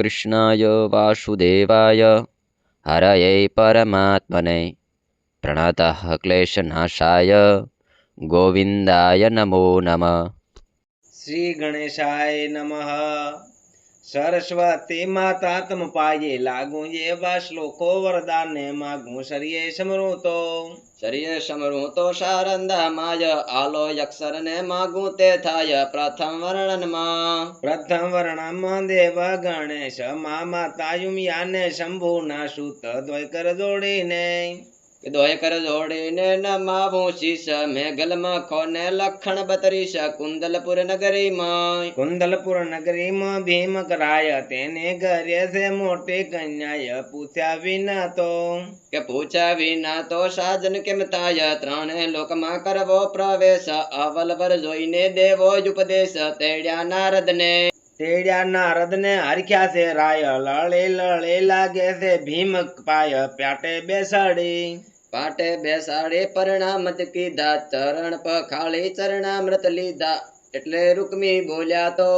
कृष्णाय वासुदेवाय। हरय परमात्मने। प्रणतः क्लेशनाशाय। गोविन्दाय नमो नमः। श्रीगणेशाय नमः। સરસ્વતી માતા તમ પાયે લાગુ એવા શ્લોકો વરદાને માગું. શરીએ સમૃતો શરીએ સમરું તો શારંદામાય આલો અક્ષરને માગું તે થાય પ્રથમ વર્ણનમાં. પ્રથમ વર્ણમાં દેવ ગણેશ મા માતા યુમિયાને શંભુ ના સુત દ્વય કર જોડીને. દોય કર જોડીને નમાવું શીશ મેઘલમાં ખોને લખણ બતરીશ કુંદલપુર નગરીમાં. કુંદલપુર નગરીમાં ભીમ કરાય તેને ઘરે છે મોટી કન્યાય પૂછ્યા વિના તો. કે પૂછ્યા વિના તો સાજન કેમ થાય ત્રણે લોકમાં કરવો પ્રવેશ અવલવર જોઈને દેવો જ ઉપદેશ તેડ્યા નારદને. તેડ્યા નારદ ને હરખ્યા છે રાય લળે લળે લાગે છે ભીમ પાય પ્યાટે બેસાડી. પાટે બેસાડે પરણામત કીધા, ચરણ પખાળી ચરણામૃત લીધા. એટલે રૂકમી બોલ્યા તો,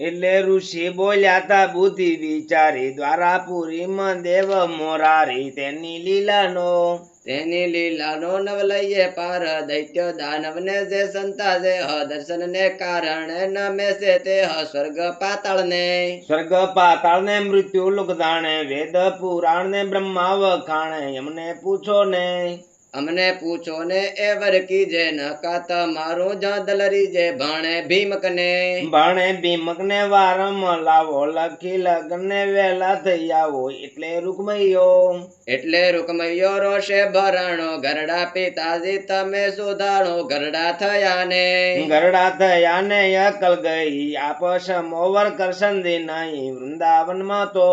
એટલે ઋષિ બોલ્યા તા, બુદ્ધિ વિચારી દ્વારા પુરી દેવ મોરારી, તેની લીલાનો તેની લીલાનો નવ લઈએ પાર, દૈત્ય દાનવને જે સંતા જે હ દર્શન ને કારણે નમે છે તે, હ સ્વર્ગ પાતાળ ને સ્વર્ગ પાતાળ ને મૃત્યુ લોક જાણે, વેદ પુરાણ ને બ્રહ્મા વખાણે એમને પૂછો ને અમને પૂછો ને એ વરકી જે નકા તમારું જ દલરી જે ભાણે ભીમકને? ભાણે ભીમક ને વારમ લાવો લખી લગ્ન ને વેલા થઈ આવો એટલે રૂકમૈયો. એટલે રૂકમૈયો રોષે ભરાણો ગરડા પિતાજી તમે સુધારો ગરડા થયા ને ગરડા થયા ને અકલ ગઈ આપસ મોવર દી નહીં વૃંદાવનમાં તો.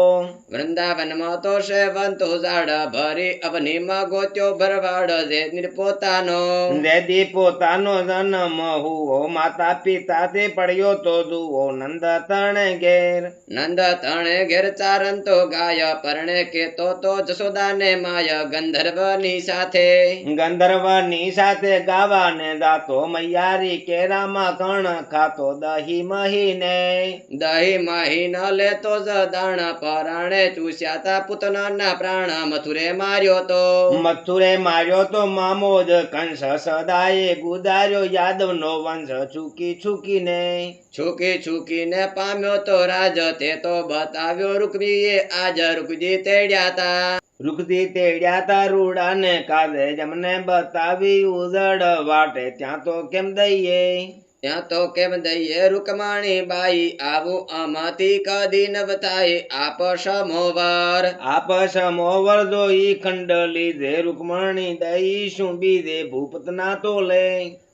વૃંદાવનમાં તો સેવંતો ઝાડ ભરી અવનીમાં ગોત્યો ભરવાડ જે નિર્પોતાનો દેદી પોતાનો જન્મ હુઓ માતા પિતા તે પડ્યો તો જુઓ નંદ તણે ઘેર. નંદ તણે ઘેર ચારંતો ગાય પરણે કે તો જશોદાને માય. ગંધર્વની સાથે. ગંધર્વની સાથે ગાવાને દાતો. મૈયારી કેરામાં કણ ખાતો. દહી મહીને. દહી મહી ન લેતો જ દાણ. પરાણે ચૂસ્યા તા પૂતનાના પ્રાણ. મથુરે માર્યો તો. મથુરે માર્યો તો મામોદ કંસ સદાય ગુદાર્યો યાદવ નો વંશ છૂકી ચૂકીને છૂકી છૂકીને પામ્યો તો રાજ તે તો બતાવ્યો રૂકમીએ આજ રૂકજી તેડ્યા તા. રૂકથી તેડ્યા તા રૂડાને કાદે જમને બતાવી ઉજળ વાટે ત્યાં તો કેમ દઈએ? ત્યાં તો કેમ દઈએ રૂકમાણી બાઈ આવું આમાંથી કદી ન બતાય. આપ સમોવર. આપ સમોવર જો ઈ ખંડ લીધે રૂકમણી દઈ શું બીજે ભૂપતના તોલે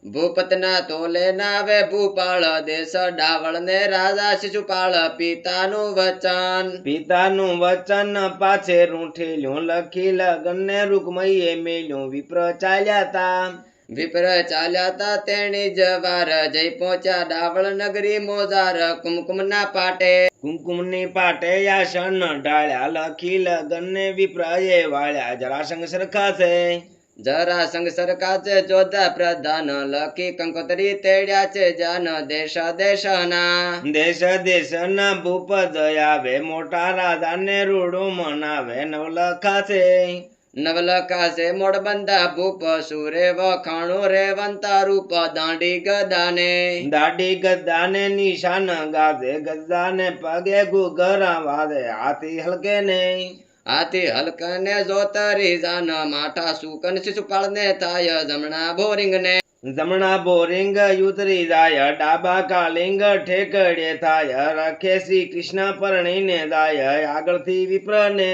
ભૂપતના તોલે નાવે ભૂપાળ દેશ ડાવળ ને રાજા શિશુપાળ પિતાનું વચન. પિતાનું વચન પાછે રૂઠેલું લખી લગન ને રૂકમઈએ મેલ્યું. વિપ્ર ચાલ્યા તા. વિપ્ર ચાલ્યા તા તેણી જવાર જઈ પહોંચ્યા ડાવળ નગરી મોજાર કુમકુમ ના પાટે. કુમકુમની પાટે યાસન ઢાળ્યા લખી લગન ને વિપ્રએ વાળ્યા જરાસંગ સરખા છે જરા સંગ સરકાર છે ચોદા પ્રધાન લખી કંકોતરી તેડ્યા છે જાન દેશ દેશના. દેશ દેશના ભૂપ આવે મોટા રાજાને રૂડું મનાવે નવલખા છે નવલખા છે મોડબંધા ભૂપ સુરે વખાણું રેવંતા રૂપ દાંડી ગદાને. દાંડી ગદાને નિશાન ગાજે ગદ્દાને પગે ગુગરા વાજે હાથી હલકે ને હાથી હલકને જોતરી જાન માઠા સુકન શિશુપાળ ને થાય જમણા બોરિંગ ને જમણા બોરિંગ યુતરી જાય ડાબા કાલિંગ ઠેકડે થાય રખે શ્રી કૃષ્ણ પરણીને જાય આગળથી વિપ્રને.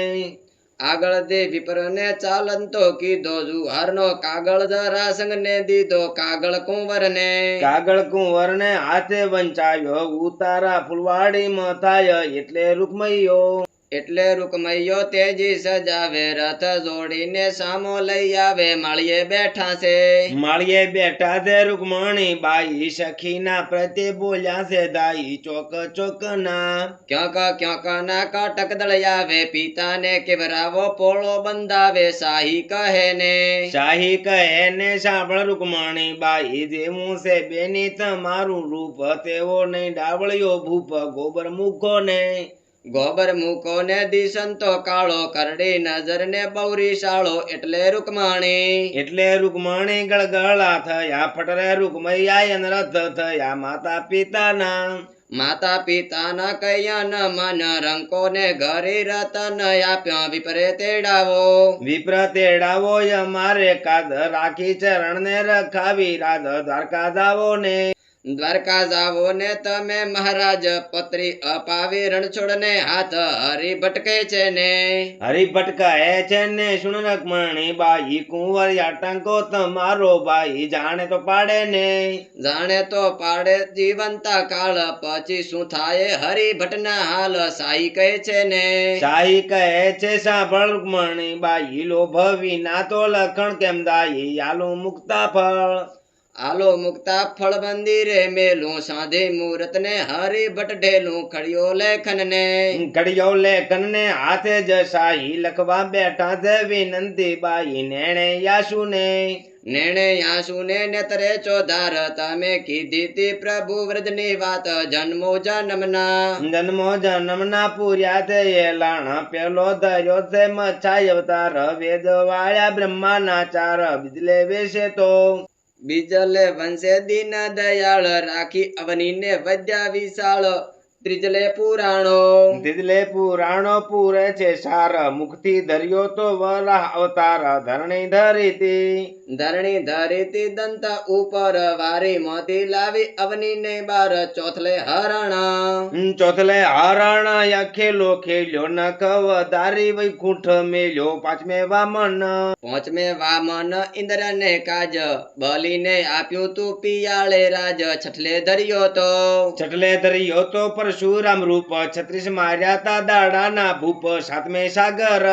આગળ દે વિપ્રને ચાલંતો કીધો જુહારનો, કાગળ જરા સંગ ને દીધો, કાગળ કુંવર ને કાગળ કુંવરને હાથે વંચાયો, ઉતારા ફૂલવાડીમાં થાય, એટલે રૂકમૈયો. એટલે રૂકમૈયો તેજી સજાવે રથ જોડીને સામો લઈ આવે માળીએ બેઠા છે. માળીએ બેઠા છે રૂકમણી બાઈ સખી ના પ્રત્યે બોલ્યા છે દાઈ ચોક ચોક ના ક્યાંક ક્યાંક ના કટક દળ આવે પિતાને કેવરાવો પોળો બંધાવે શાહી કહે ને. શાહી કહે ને સાંભળ રૂકમણી બાઈ જેવું છે બેની તમારું રૂપ તેવો નહીં ડાવળ્યો ભૂપ ગોબર મૂકો ને. ગોબર મૂકો ને દિશંતો કાળો કરડી નજર ને બૌરી શાળો એટલે રૂકમાણી. એટલે રૂકમાણી ગળગળા થયા ફટરે રૂકમૈયા રથ થયા માતા પિતાના. માતા પિતાના કૈયા ન મન રંકો ને ઘરે રતન આપ્યા વિપરે તેડાવો. વિપ્ર તેડાવો અમારે કાદ રાખી ચરણ ને રખાવી રાધ દ્વારકા જાવો ને દ્વારકા જાવો ને તમે મહારાજ પત્રી અપાવી રણછોડ ને હાથ હરી ભટકે છે ને. હરી ભટકાય છે ને સુણ રકમણી બાઈ કુંવર આટંકો તમારો ભાઈ જાણે તો પાડે ને. જાણે તો પાડે જીવંતા કાળ પછી શું થાય હરી ભટના હાલ સાઈ કહે છે ને. સાઈ કહે છે સાંભળ રૂકમણી બાઈ લોભ વિના તો લખણ કેમ દાઈ આલુ મુક્તા ફળ. આલો મુક્તા ફળ મંદિરે મેલું સાંધે મુહૂર્ત ને હરી ભટ ઢેલું ખડિયો લેખન ને ઘડિયો લેખન ને હાથે જ શાહી લખવા બેઠા છે વિનંતી બાઈ નેણે યાસુ ને નેણે આંસુ ને નેતરે ચોધાર તમે કીધી તી પ્રભુ વ્રજની વાત જન્મો જન્મના. જન્મો જન્મ ના પૂર્યા છે એ લાણ પેલો ધર્યો છે મચ્છાય અવતાર વેદ વાળ્યા બ્રહ્મા ના ચાર બીજલે વેશે તો. બીજલે વંશે દીન દયાળ રાખી અવનીને વધ્યા વિશાળ. ત્રિજલે પુરાણો. ત્રિજલે પુરાણો પૂરે છે સાર. મુખથી ધર્યો તો વરાહ અવતાર. ધરણી ધરીતી. ધરણી ધરીતી દંત ઉપર વારી મોતી લાવી અવનીને બાર. ચોથલે હરણ. ચોથલે હરણ. અખેલો ખેલ્યો નખ વધારી વૈકુંઠ મેલ્યો. પાંચમે વામન. પાંચમે વામન ઇન્દ્ર ને કાજ. બલીને આપ્યું તું પિયાળે રાજ. છઠલે ધર્યો તો. છઠલે ધર્યો તો પરશુરામ રૂપ છત્રીસ માર્યા તા દાડાના ભૂપ સાતમે સાગર.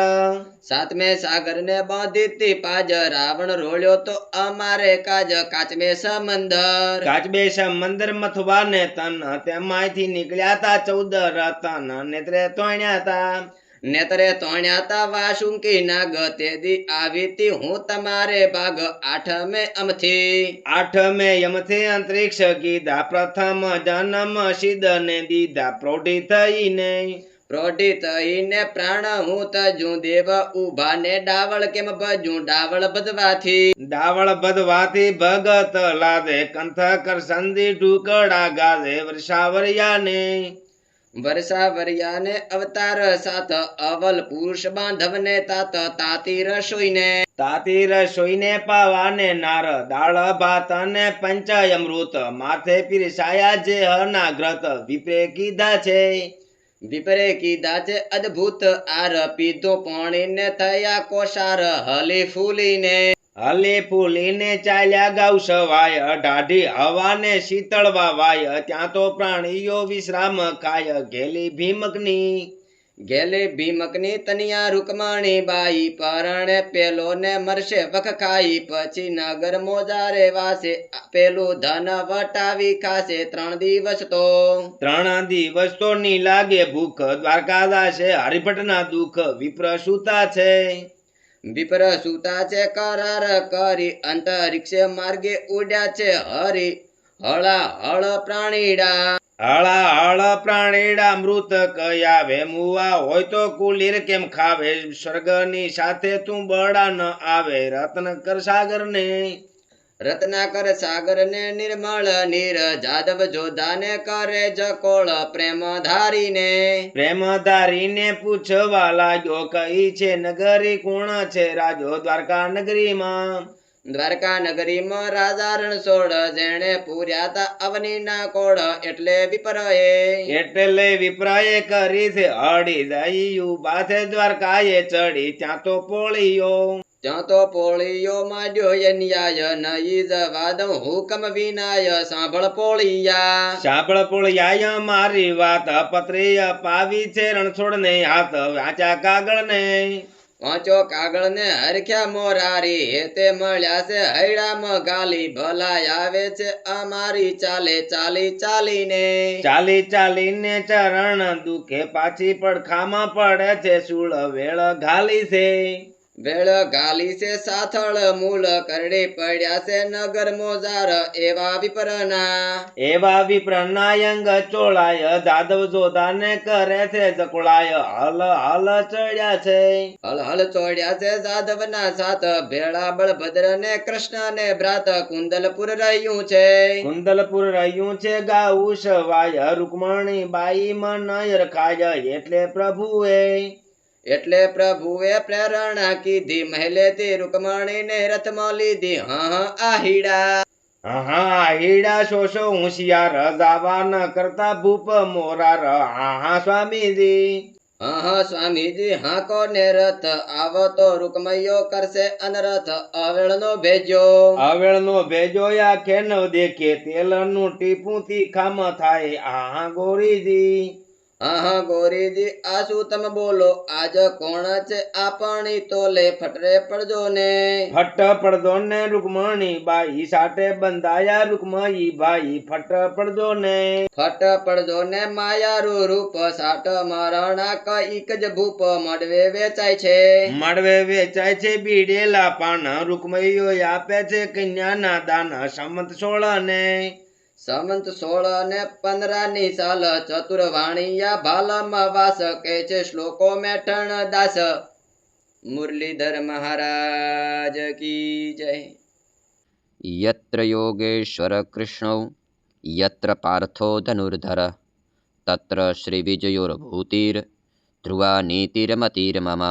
સાતમે સાગર ને બાંધી તી પાજ રાવણ રોળ્યો તો અમારે કાજ કાચમે સમંદર. કાચબે સમંદર મથવા ને તન તેમાંથી નીકળ્યા તા ચૌદ રતન નેત્રે તોણ્યા તા. નેતરે તોણ્યાતા વાસુંકી નાગ તેદી આવીતી હું તમારે ભાગ આઠમે અમથી. આઠમે યમથી અંતરિક્ષ કીધા પ્રથમ જન્મ સિદ્ધ ને દીધા પ્રૌઢી થઈને. પ્રોઢી થઈને પ્રાણ હું તજું દેવ ઊભા ને ડાવળ કેમ ભજું? ડાવળ બધવાથી ડાવળ બધવાથી ભગત લાદે કંથ કર સંધિ ઢુકડા ગાદે વર્ષાવરિયા ને વર્ષાવરિયાને અવતાર સાથ અવલ પુરુષ બાંધવને તાત તાતી રસોઈને તાતી રસોઈને પાવાને નાર દાળ ભાત અને પંચાયમૃત માથે પીરસાયા જે હના ગ્રત વિપરે કીધા છે વિપરે કીધા છે અદ્ભુત આર પીધો પાણીને થયા કોષાર હલી ફૂલીને હલે ફૂલીને ચાલ્યા ગાઉ સવાય, અઢાઢી હવાને શીતળવા વાય, ત્યાં તો પ્રાણીઓ વિશ્રામ ખાય, ઘેલી ભીમકની. ગેલી ભીમકની તનિયા રૂકમાણી બાઈ, પરણે પેલો ને મરશે વખ ખાઈ, પછી નગર મોજારે વાસે પેલું ધન વટાવી ખાશે, ત્રણ દિવસ તો. ત્રણ દિવસ તો ની લાગે ભૂખ દ્વારકાદાસે હરિભટના દુઃખ વિપ્રસુતા છે. વિપ્ર સુતા છે, કરાર કરી અંતરિક્ષે માર્ગે ઉડ્યા છે, હરી હળા હળ પ્રાણીડા. હળા હળ પ્રાણીડા મૃત કયાવે, મુવા હોય તો કુલીર કેમ ખાવે? સ્વર્ગની સાથે તું બળા ન આવે, રત્ન કર સાગર ને રત્નાકર સાગર ને નિર્મળ નીર જાદવ જોધાને કરે જકોળ પ્રેમ ધારીને પ્રેમ ધારીને પૂછવા લાગ્યો કઈ છે? નગરી કોણ છે? રાજો દ્વારકા નગરીમાં. દ્વારકા નગરીમાં રાજા રણછોડ જેણે પૂર્યા તા અવનીના કોળ એટલે વિપરએ. એટલે વિપ્રાએ કરી છે દઈ ઊભા છે દ્વારકાએ ચડી ત્યાં તો પોળીયો. ત્યાં તો પોળીયો માંડ્યો એ ન્યાય નઈ જવા દઉં હુકમ વિનાય. સાંભળ પોળિયા. સાંભળ પોળિયા મારી વાત પત્રી પાવી છે રણછોડ ને હાથ વાંચા કાગળ ને વાંચો કાગળ ને હરખ્યા મોરારી હેતે મળ્યા છે હૈડામાં ગાલી ભલાય આવે છે અમારી ચાલે ચાલી ચાલીને. ચાલી ચાલીને ચરણ દુખે પાછી પડખામાં પડે છે સુળ વેળ ઘાલી છે. વેળ ગાલી છે સાથળ મૂળ કરડે પડ્યા છે નગર મોજાર એવા વિપરના. એવા વિપ્રનાયંગ ચોળાય જાદવ જોધાને કરે છે જકોળાય હલ હલ ચડ્યા છે. હલ હલ ચોડ્યા છે જાદવના સાથ ભેળા બળભદ્ર ને કૃષ્ણ ને ભ્રાત કુંદલપુર રહ્યું છે. કુંદલપુર રહ્યું છે ગાઉ સવાય રૂકમણી બાઈ મન રખાય એટલે પ્રભુએ એટલે પ્રભુએ પ્રેરણા કીધી મહેલેથી રૂકમણીને રથમાં લીધી. હા હા આહીડા હા હીડા શોષો હોશિયાર જાવા ન કરતા ભૂપ મોરાર. હા હા સ્વામીજી. હા હા સ્વામીજી હા કોને રથ? આવો તો રૂકમૈયો કરશે અનરથ. અવેળનો ભેજો. અવેળનો ભેજો આખે ન દેખે તેલનું ટીપું તીખામ થાય. આ ગોરીજી. હા હા ગોરીજી આ શું તમે બોલો? આજ કોણ છે? આપણી તોલે ફટરે પડજો ને. ફટ પડદો ને રૂકમણી બાઈ સાથે બંધાયા રૂકમઈ ભાઈ ફટ પડજો ને. ફટ પડજો ને માયારું રૂપ સાટ મરણા કંઈક જ ભૂપ મડવે વેચાય છે. મડવે વેચાય છે બીડેલા પાન રૂકમઈઓ આપે છે કન્યાના દાન સંમત સોળ ને. સંવંત સોળ ને પંદરાની સાલ ચતુર વાણિયા ભાલામાં વાસ કે છે શ્લોકો મેઠણ દાસ. મુરલીધર મહારાજ કી જય. યત્ર યોગેશ્વર કૃષ્ણ, યત્ર પાર્થો ધનુર્ધર, તત્ર શ્રી વિજયોર્ભૂતિર, ધ્રુવા નીતિરમતિર્મમ